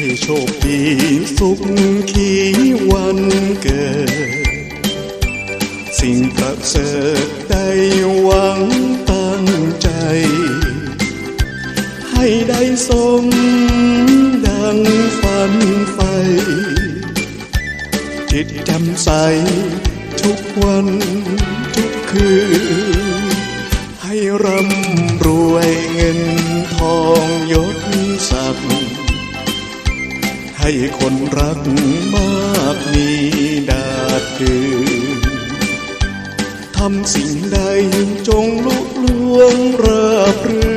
ให้โชคดีสุขขีวันเกิด สิ่งประเสริฐได้หวังตั้งใจ ให้ได้สมดังฝันไฟ จิตจ่มใสทุกวันทุกคืน ให้ร่ำรวยเงินทองยศศักดิ์ ให้คนรักมากมีดาดคืนทำสิ่งใดจงลุล่วงราบรื่น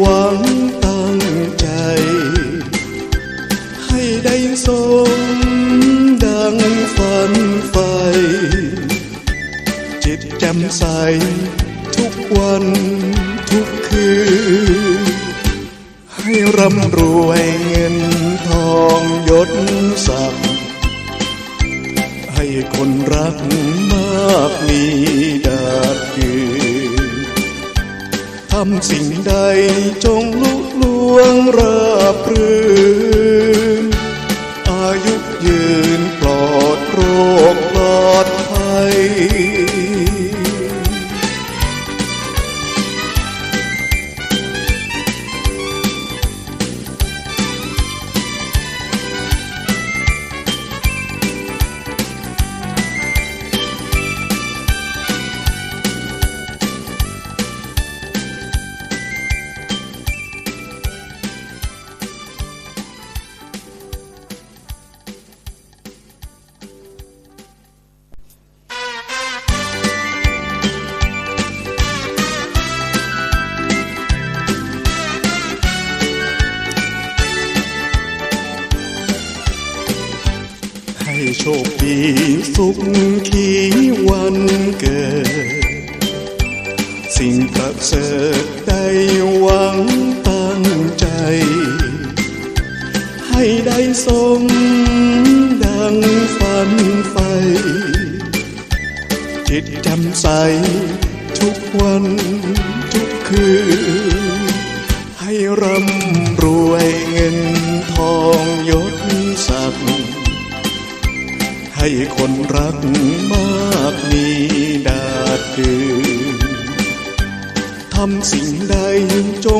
หวังตั้งใจ ให้ได้สมดังฝันไฟจิตแจ่มใสทุกวันทุกคืน ให้ร่ำรวยเงินทองยศศักดิ์ให้คนรักมากมีดาดยืน ทำสิ่งใดจงลุล่วงรา โชคดีสุขขีวันเกิด สิ่งประเสริฐได้หวังตั้งใจ ให้ได้สมดังฝันไฟ จิตจ่มใสทุกวันทุกคืน ให้ร่ำรวยเงินทองยศศักดิ์ ให้คนรักมากมีดาดดือทำสิ่งใดจง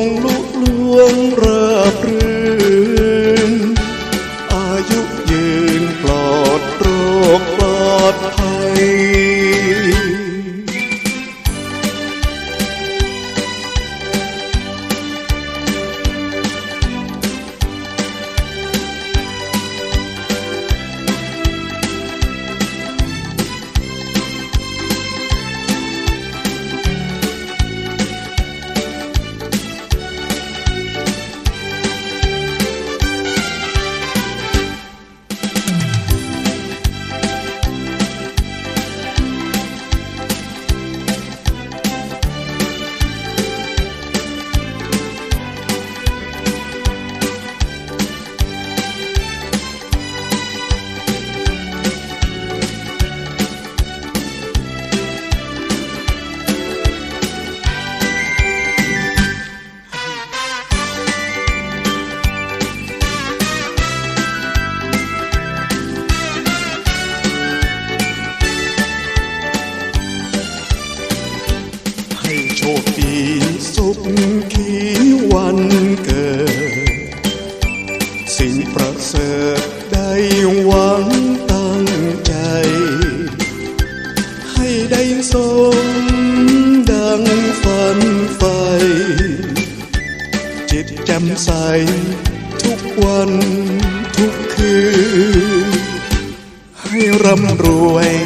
ใส ทุกวันทุกคืน ให้ร่ำรวย